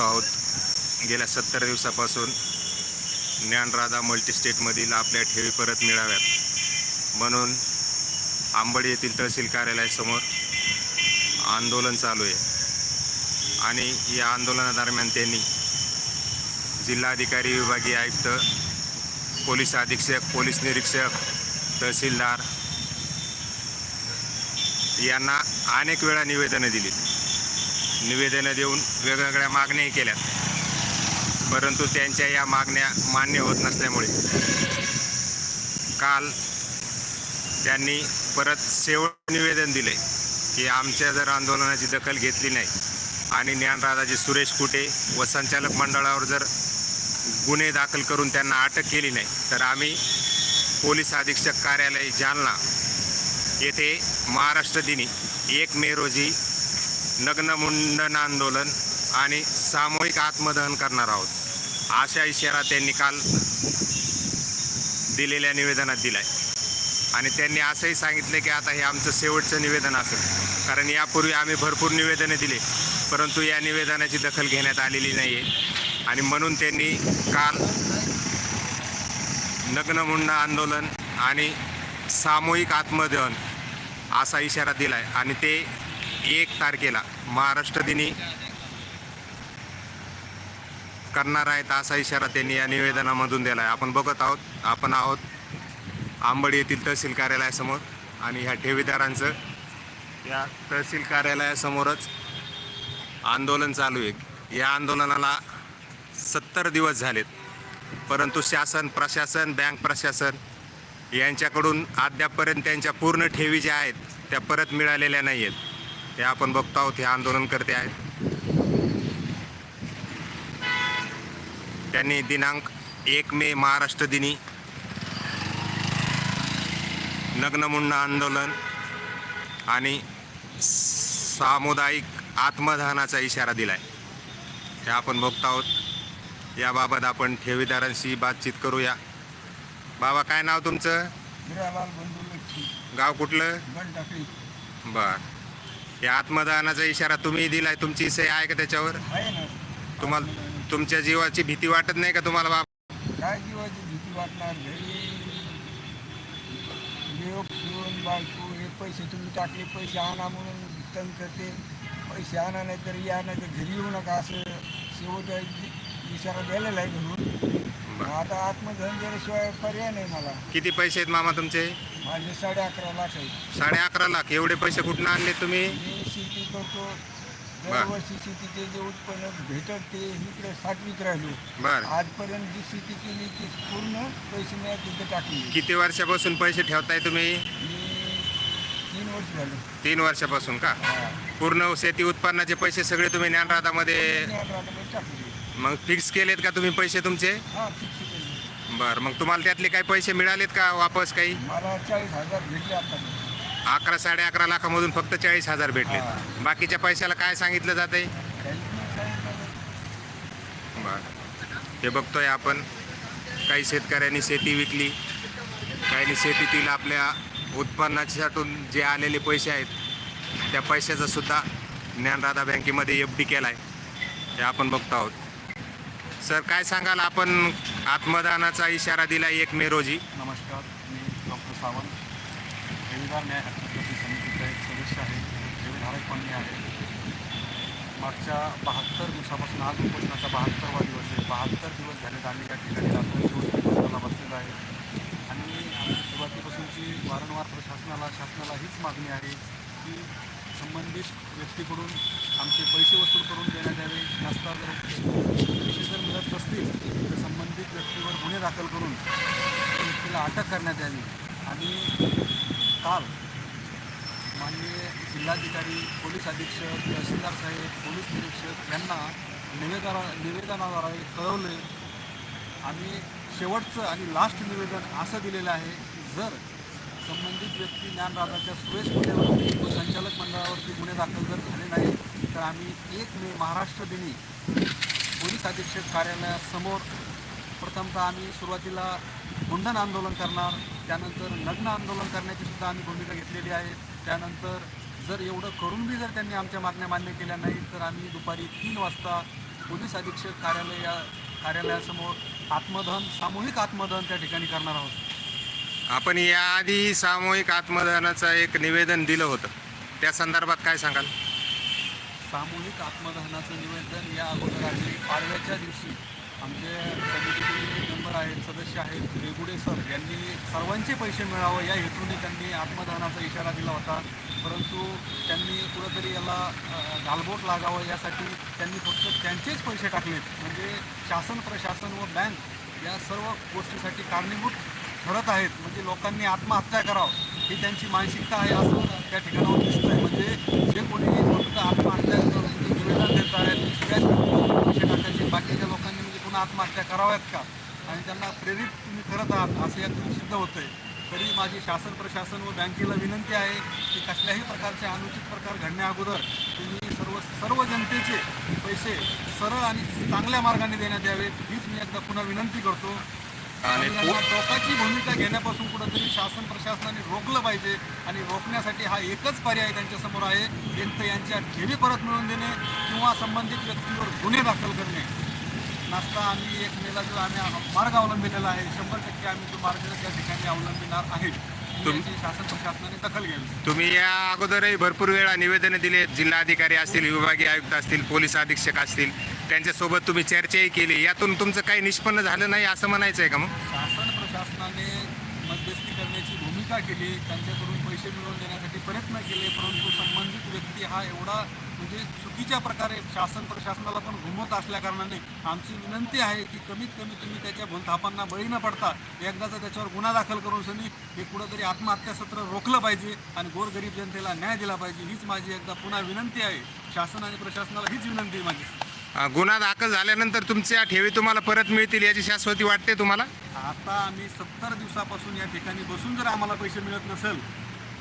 बघतो आहोत. गेल्या सत्तर दिवसापासून ज्ञानराधा मल्टीस्टेटमधील आपल्या ठेवी परत मिळाव्यात. म्हणून आंबड येथील तहसील कार्यालयासमोर आंदोलन चालू आहे. आणि या आंदोलनादरम्यान त्यांनी जिल्हाधिकारी विभागीय आयुक्त पोलीस अधीक्षक पोलीस निरीक्षक तहसीलदार यांना अनेक वेळा निवेदनं दिली. निवेदनं देऊन वेगवेगळ्या मागण्याही केल्यात. परंतु त्यांच्या या मागण्या मान्य होत नसल्यामुळे काल त्यांनी परत शेवट निवेदन दिले की आमच्या जर आंदोलनाची दखल घेतली नाही आणि ज्ञानराजाजी सुरेश कुटे व संचालक मंडळावर जर गुन्हे दाखल करून त्यांना अटक केली नाही तर आम्ही पोलीस अधीक्षक कार्यालय जालना येथे महाराष्ट्र दिनी एक मे रोजी नग्न मुंडन आंदोलन आणि सामूहिक आत्मदहन करणार आहोत. अशा इशारा त्यांनी काल दिलेल्या निवेदनात दिलाय. आणि त्यांनी असंही सांगितलं की आता हे आमचं शेवटचं निवेदन असेल. कारण यापूर्वी आम्ही भरपूर निवेदने दिले परंतु या निवेदनाची दखल घेण्यात आलेली नाही आहे आणि म्हणून त्यांनी काल नग्नमुंड आंदोलन आणि सामूहिक आत्मदहन असा इशारा दिला आहे आणि ते एक तारखेला महाराष्ट्र दिनी करणार आहेत असा इशारा त्यांनी या निवेदनामधून दिला आहे आपण बघत आहोत आपण आहोत आंबडी येथील तहसील कार्यालयासमोर आणि ह्या ठेवीदारांचं. या तहसील कार्यालयासमोरच आंदोलन चालू आहे. या आंदोलनाला सत्तर दिवस झालेत. परंतु शासन प्रशासन बँक प्रशासन यांच्याकडून अद्यापपर्यंत त्यांच्या पूर्ण ठेवी ज्या आहेत त्या परत मिळालेल्या नाही आहेत हे आपण बघतो आहोत हे आंदोलनकर्ते आहेत. त्यांनी दिनांक एक मे महाराष्ट्र दिनी नग्नमुंड आंदोलन आणि सामुदायिक आत्मदहनाचा इशारा दिला आहे हे आपण बघतो आहोत. याबाबत आपण ठेवीदारांशी बातचीत करूया. बाबा काय नाव तुमचं? गाव कुठलं? बर. या आत्मदहनाचा इशारा तुम्ही दिलाय तुमची सही आहे का त्याच्यावर? आहे ना. तुम्हाला तुमच्या जीवाची भीती वाटत नाही का तुम्हाला बाबा? काय जीवाची भीती वाटणार? घरी बायको हे पैसे तुम्ही टाकले पैसे आणा म्हणून तंग करते. पैसे आणा नाही तर या नाही तर घरी येऊ नका असं शेवट इशारा दिलेला आहे घरून आता आत्मधन दिल्याशिवाय पर्याय नाही मला. किती पैसे आहेत मामा तुमचे? माझे साडे अकरा लाख आहे साडे अकरा लाख. एवढे पैसे कुठून आणले तुम्ही? मी शेती करतो. दरवर्षी शेतीचे जे उत्पन्न भेटत ते इकडे साठवीत राहिलो. बर. आजपर्यंत जी शेती केली ती पूर्ण पैसे मी तिथे टाकले. किती वर्षापासून पैसे ठेवताय तुम्ही? मी तीन वर्ष झाले. तीन वर्षापासून का? हा. पूर्ण शेती उत्पन्नाचे पैसे सगळे तुम्ही ज्ञानराधामध्ये मी मग फिक्स केलेत का तुम्ही पैसे तुमचे? हा फिक्स केली बरं मग तुम्हाला त्यातले काही पैसे मिळालेत का वापस काही? मला चाळीस हजार भेटले आता. अकरा साडे अकरा लाखामधून फक्त चाळीस हजार भेटले. बाकीच्या पैशाला काय सांगितलं जात आहे. बरं. हे बघतोय आपण. काही शेतकऱ्यांनी शेती विकली. काही शेतीतील आपल्या उत्पन्नाच्यातून जे आलेले पैसे आहेत त्या पैशाचा सुद्धा ज्ञानराधा बँकेमध्ये एफ डी केला आहे हे आपण बघतो आहोत. सर काय सांगाल आपण आत्मदानाचा इशारा दिला एक मे रोजी? नमस्कार मी डॉक्टर सावंत. रविवार न्याय हक्क कृती समितीचा एक सदस्य आहे ठेवीधारक पण आहे. मागच्या बहात्तर दिवसापासून आज उपोषणाचा बहात्तरवा दिवस आहे. बहात्तर दिवस झालेत आम्ही या ठिकाणी रात्री दिवस उपोषणाला आहे. आणि आमची सुरुवातीपासूनची वारंवार प्रशासनाला शासनाला हीच मागणी आहे की संबंधित व्यक्तीकडून आमचे पैसे वसूल करून देण्यात यावे नसता जर पैसे जर मिळत असतील तर संबंधित व्यक्तीवर गुन्हे दाखल करून व्यक्तीला अटक करण्यात यावी. आणि काल माननीय जिल्हाधिकारी पोलीस अधीक्षक तहसीलदार साहेब पोलीस निरीक्षक यांना निवेदना निवेदनाद्वारे कळवले. आणि शेवटचं आणि लास्ट निवेदन असं दिलेलं आहे की जर संबंधित व्यक्ती ज्ञानराजाच्या सुरेश कुटेवरती व संचालक मंडळावरती गुन्हे दाखल जर झाले नाही तर आम्ही एक मे महाराष्ट्र दिनी पोलीस अधीक्षक कार्यालयासमोर प्रथमतः आम्ही सुरुवातीला मुंडन आंदोलन करणार त्यानंतर नग्न आंदोलन करण्याची सुद्धा आम्ही भूमिका घेतलेली आहे. त्यानंतर जर एवढं करून बी जर त्यांनी आमच्या मागण्या मान्य केल्या नाही तर आम्ही दुपारी तीन वाजता पोलीस अधीक्षक कार्यालय या कार्यालयासमोर आत्मदहन सामूहिक आत्मदहन त्या ठिकाणी करणार आहोत. आपण याआधी सामूहिक आत्मदहनाचं एक निवेदन दिलं होतं. त्या संदर्भात काय सांगाल? सामूहिक आत्मदहनाचं निवेदन या अगोदर आम्ही पाडव्याच्या दिवशी आमचे कमिटीचे मेंबर आहेत सदस्य आहेत रेगुडे सर यांनी सर्वांचे पैसे मिळावं या हेतूने त्यांनी आत्मदहनाचा इशारा दिला होता. परंतु त्यांनी कुठंतरी याला गालबोट लागावं यासाठी त्यांनी फक्त त्यांचेच पैसे टाकलेत. म्हणजे शासन प्रशासन व बँक या सर्व गोष्टीसाठी कारणीभूत ठरत आहेत. म्हणजे लोकांनी आत्महत्या करावं ही त्यांची मानसिकता आहे असं त्या ठिकाणावर दिसतंय. म्हणजे जे कोणी फक्त आत्महत्या निवेदन देत आहेत टाकायचे. बाकीच्या लोकांनी म्हणजे पुन्हा आत्महत्या कराव्यात का? आणि त्यांना प्रेरित तुम्ही करत आहात असं यातून सिद्ध होतंय. तरी माझी शासन प्रशासन व बँकेला विनंती आहे की कसल्याही प्रकारचे अनुचित प्रकार घडण्या अगोदर तुम्ही सर्व सर्व जनतेचे पैसे सरळ आणि चांगल्या मार्गाने देण्यात यावेत. हीच मी एकदा पुन्हा विनंती करतो. आणि टोकाची भूमिका घेण्यापासून कुठंतरी शासन प्रशासनाने रोखलं पाहिजे आणि रोखण्यासाठी हा एकच पर्याय त्यांच्यासमोर आहे. एक तर यांच्या ठेवी परत मिळवून देणे किंवा संबंधित व्यक्तीवर गुन्हे दाखल करणे. नाश्ता आम्ही एक मेला जो आम्ही मार्ग अवलंबिलेला आहे. शंभर टक्के आम्ही तो मार्ग त्या ठिकाणी अवलंबिणार आहे. तुम- याची शासन प्रशासनाने दखल घ्यावी तुम्ही या अगोदरही भरपूर वेळा निवेदनं दिले. जिल्हाधिकारी असतील विभागीय आयुक्त असतील पोलीस अधीक्षक असतील त्यांच्यासोबत तुम्ही चर्चाही केली. यातून तुमचं काही निष्पन्न झालं नाही असं म्हणायचं आहे का मग? टीका केली त्यांच्याकडून पैसे मिळवून देण्यासाठी प्रयत्न केले परंतु संबंधित व्यक्ती हा एवढा म्हणजे चुकीच्या प्रकारे शासन प्रशासनाला पण घुमवत असल्याकारणाने आमची विनंती आहे की कमीत कमी तुम्ही त्याच्या भूलथापांना बळी न पडता एकदाचा त्याच्यावर गुन्हा दाखल करून सनी हे कुठंतरी आत्महत्या सत्र रोखलं पाहिजे आणि गोरगरीब जनतेला न्याय दिला पाहिजे हीच माझी एकदा पुन्हा विनंती आहे. शासन आणि प्रशासनाला हीच विनंती आहे माझी. गुन्हा दाखल झाल्यानंतर तुमच्या ठेवी तुम्हाला परत मिळतील याची शाश्वती वाटते तुम्हाला? आता आम्ही सत्तर दिवसापासून या ठिकाणी बसून जर आम्हाला पैसे मिळत नसेल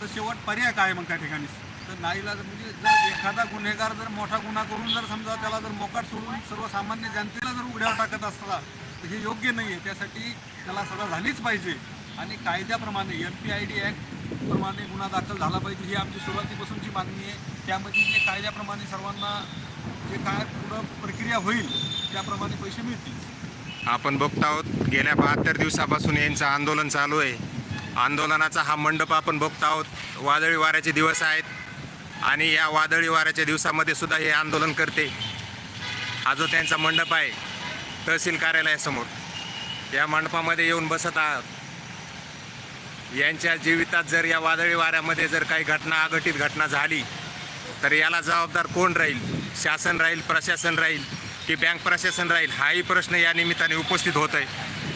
तर शेवट पर्याय काय मग त्या ठिकाणी? तर नाईला म्हणजे जर एखादा गुन्हेगार जर मोठा गुन्हा करून जर समजा त्याला जर मोकाट सोडून सर्वसामान्य जनतेला जर उघड्यावर टाकत असला तर हे योग्य नाही आहे त्यासाठी त्याला सजा झालीच पाहिजे. आणि कायद्याप्रमाणे एम पी आय डी ॲक्टप्रमाणे गुन्हा दाखल झाला पाहिजे ही आमची सुरुवातीपासूनची मागणी आहे. त्यामध्ये जे कायद्याप्रमाणे सर्वांना जे काय पूर्ण प्रक्रिया होईल त्याप्रमाणे पैसे मिळतील. आपण बघत आहोत गेल्या बहात्तर दिवसापासून यांचं आंदोलन चालू आहे. आंदोलनाचा हा मंडप आपण बघत आहोत. वादळी वाऱ्याचे दिवस आहेत आणि या वादळी वाऱ्याच्या दिवसामध्ये सुद्धा हे आंदोलन करते. हा जो त्यांचा मंडप आहे तहसील कार्यालयासमोर या मंडपामध्ये येऊन बसत आहात. यांच्या जीवितात जर या वादळी वाऱ्यामध्ये जर काही घटना अघटित घटना झाली तर याला जबाबदार कोण राहील? शासन राहील प्रशासन राहील की बँक प्रशासन राहील हाही प्रश्न या निमित्ताने उपस्थित होत आहे.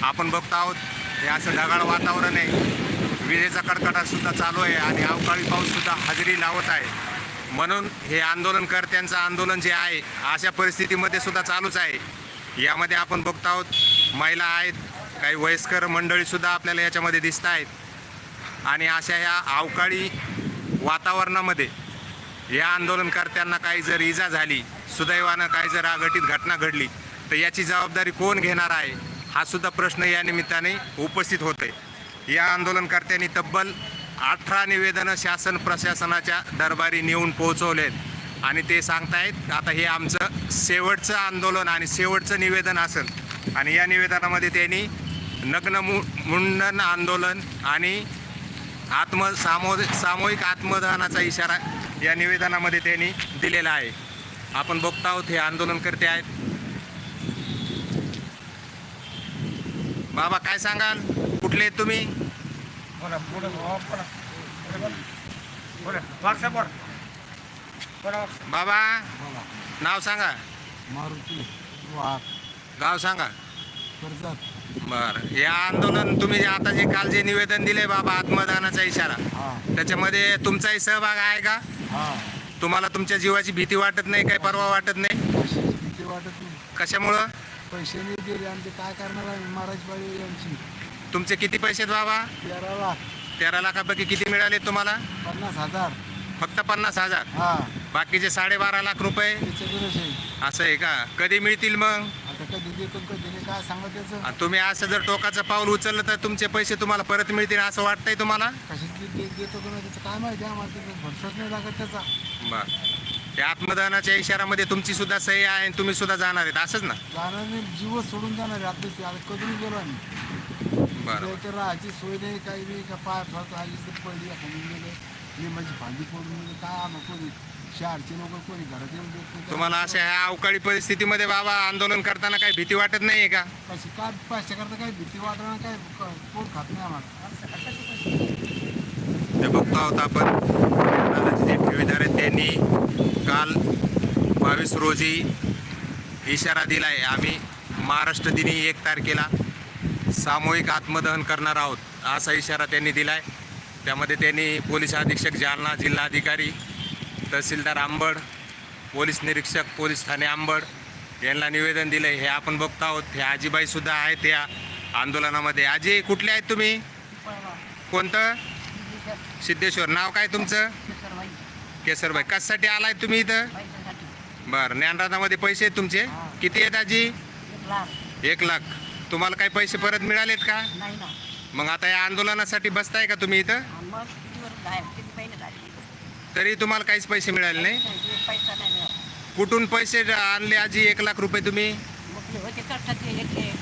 आपण बघतो आहोत हे असं ढगाळ वातावरण आहे. विजेचा कडकडाटसुद्धा चालू आहे आणि अवकाळी पाऊससुद्धा हजेरी लावत आहे. म्हणून हे आंदोलनकर्त्यांचं आंदोलन जे आहे अशा परिस्थितीमध्ये सुद्धा चालूच आहे. यामध्ये आपण बघतो आहोत महिला आहेत काही वयस्कर मंडळीसुद्धा आपल्याला याच्यामध्ये दिसत आहेत आणि अशा ह्या अवकाळी वातावरणामध्ये या आंदोलनकर्त्यांना काही जर इजा झाली सुदैवानं काही जर अघटित घटना घडली तर याची जबाबदारी कोण घेणार आहे? हा सुद्धा प्रश्न या निमित्ताने उपस्थित होते या आंदोलनकर्त्यांनी तब्बल अठरा निवेदनं शासन प्रशासनाच्या दरबारी नेऊन पोहोचवलेत. आणि ते सांगतायत आता हे आमचं शेवटचं आंदोलन आणि शेवटचं निवेदन असेल. आणि या निवेदनामध्ये त्यांनी नग्न मु मुंडन आंदोलन आणि आत्म सामो सामूहिक आत्मदहनाचा इशारा या निवेदनामध्ये त्यांनी दिलेला आहे. आपण बघतो आहोत हे आंदोलनकर्ते आहेत. बाबा काय सांगाल? कुठले आहेत तुम्ही? बोला बाबा नाव सांगा. मारुती गाव सांगा. बरं. हे आंदोलन तुम्ही जे आता जे काल जे निवेदन दिले बाबा आत्मदानाचा इशारा हां. त्याच्यामध्ये तुमचाही सहभाग आहे का? हां तुम्हाला तुमच्या जीवाची भीती वाटत नाही काही परवा वाटत नाही? पैशाची भीती वाटत नाही. कशामुळं? पैसे नाही दिले आणि ते काय करणार आहे? महाराज पाळी यांची. तुमचे किती पैसे आहेत बाबा? तेरा लाख. तेरा लाखापैकी किती मिळाले तुम्हाला? पन्नास हजार. फक्त पन्नास हजार? हां. बाकीचे साडेबारा लाख रुपये? असं आहे का? कधी मिळतील मग? कधी देतो कधी नाही काय सांगा त्याचं आणि तुम्ही असं जर टोकाचं पाऊल उचललं तर तुमचे पैसे तुम्हाला परत मिळतील असं वाटतंय तुम्हाला? कशाची दे देतो का नाही त्याचं काय माहिती आम्हाला त्याचं भरसाच नाही लागत त्याचा. बर. या आत्मदहनाच्या इशारामध्ये तुमची सुद्धा सही आहे आणि तुम्ही सुद्धा जाणार आहेत असंच ना? जाणारे जीव सोडून जाणार आहे आपले आता कधून गेलो आम्ही. बरं. तर राहायची सोय नाही काही नाही का पाय फात आली तर पडली खाली गेले. मी माझी भांडी पडून गेले काय आम्हाला कोणी शहरचे लोक कोणी घरात येऊन देत नाही. तुम्हाला अशा ह्या अवकाळी परिस्थितीमध्ये बाबा आंदोलन करताना काही भीती वाटत नाही का? कशी काय पैसे करता काही भीती वाटणार काय क- पोट खात नाही आम्हाला. ते बघतो आहोत आपण. जे ठेवीदार आहेत त्यांनी काल बावीस रोजी इशारा दिला आहे आम्ही महाराष्ट्र दिनी एक तारखेला सामूहिक आत्मदहन करणार आहोत असा इशारा त्यांनी दिला आहे त्यामध्ये त्यांनी पोलीस अधीक्षक जालना जिल्हाधिकारी तहसीलदार आंबड पोलीस निरीक्षक पोलीस ठाणे आंबड यांना निवेदन दिलं हे आपण बघतो आहोत. हे आजीबाईसुद्धा आहेत त्या आंदोलनामध्ये. आजी कुठले आहेत तुम्ही? कोणतं? सिद्धेश्वर. नाव काय तुमचं? केसरबाई. कशासाठी आलाय तुम्ही इथं? बरं ज्ञानराधामध्ये पैसे आहेत तुमचे? किती आहेत आजी? एक लाख. तुम्हाला काही पैसे परत मिळालेत का? मग आता या आंदोलनासाठी बसताय का तुम्ही इथं मग किती वर्ष आहे किती महिने झाले तरी तुम्हाला काहीच पैसे मिळाले नाही. पैसा नाही मिळाला कुठून पैसे आणले आजी? एक लाख रुपये तुम्ही? मग ते होते करतात ते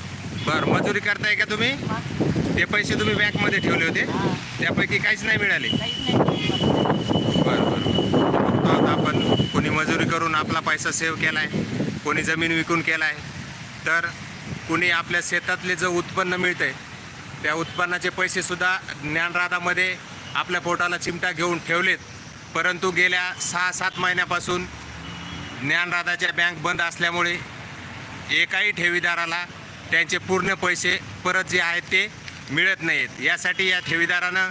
बरं मजुरी करताय का तुम्ही? मग ते पैसे तुम्ही बँकमध्ये ठेवले होते. हा त्यापैकी काहीच नाही मिळाले. काहीच नाही बरं बरं. बघतो आता आपण कोणी मजुरी करून आपला पैसा सेव्ह केला आहे कोणी जमीन विकून केला आहे तर कुणी आपल्या शेतातले जे उत्पन्न मिळतं आहे त्या उत्पन्नाचे पैसेसुद्धा ज्ञानराधामध्ये आपल्या पोटाला चिमटा घेऊन ठेवलेत. परंतु गेल्या सहा सात महिन्यापासून ज्ञानराधाच्या बँक बंद असल्यामुळे एकाही ठेवीदाराला त्यांचे पूर्ण पैसे परत जे आहेत ते मिळत नाहीत. यासाठी या ठेवीदारानं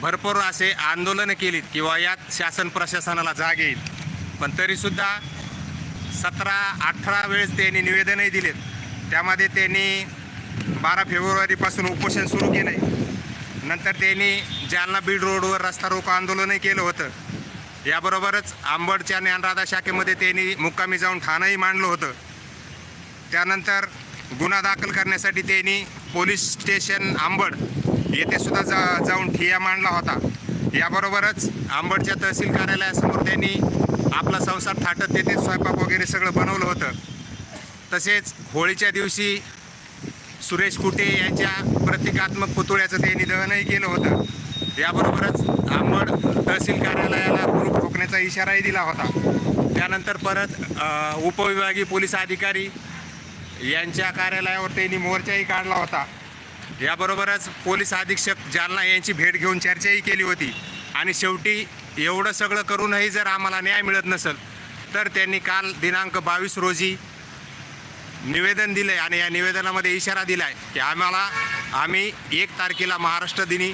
भरपूर असे आंदोलनं केलीत किंवा यात शासन प्रशासनाला जाग येईल. पण तरीसुद्धा सतरा अठरा वेळेस त्यांनी निवेदनही दिलेत. त्यामध्ये त्यांनी बारा फेब्रुवारीपासून उपोषण सुरू केलं आहे नंतर त्यांनी जालना बीड रोडवर रस्ता रोको आंदोलनही केलं होतं. याबरोबरच आंबडच्या ज्ञानराधा शाखेमध्ये त्यांनी मुक्कामी जाऊन ठाणंही मांडलं होतं. त्यानंतर गुन्हा दाखल करण्यासाठी त्यांनी पोलीस स्टेशन आंबड येथे सुद्धा जा जाऊन ठिया मांडला होता. याबरोबरच आंबडच्या तहसील कार्यालयासमोर त्यांनी आपला संसार थाटत तेथे स्वयंपाक वगैरे सगळं बनवलं होतं. तसेच होळीच्या दिवशी सुरेश कुटे यांच्या प्रतिकात्मक पुतळ्याचं त्यांनी निधनही केलं होतं. याबरोबरच आंबड तहसील कार्यालयाला ग्रुप ठोकण्याचा इशाराही दिला होता. त्यानंतर परत उपविभागीय पोलीस अधिकारी यांच्या कार्यालयावर त्यांनी मोर्चाही काढला होता. याबरोबरच पोलीस अधीक्षक जालना यांची भेट घेऊन चर्चाही केली होती. आणि शेवटी एवढं सगळं करूनही जर आम्हाला न्याय मिळत नसेल तर त्यांनी काल दिनांक बावीस रोजी निवेदन दिलं आहे आणि या निवेदनामध्ये इशारा दिला आहे की आम्हाला आम्ही एक तारखेला महाराष्ट्र दिनी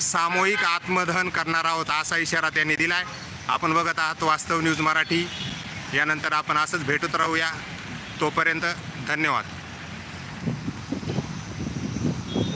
सामूहिक आत्मदहन करणार आहोत असा इशारा त्यांनी दिला आहे आपण बघत आहात वास्तव न्यूज मराठी. यानंतर आपण असंच भेटत राहूया. तोपर्यंत धन्यवाद.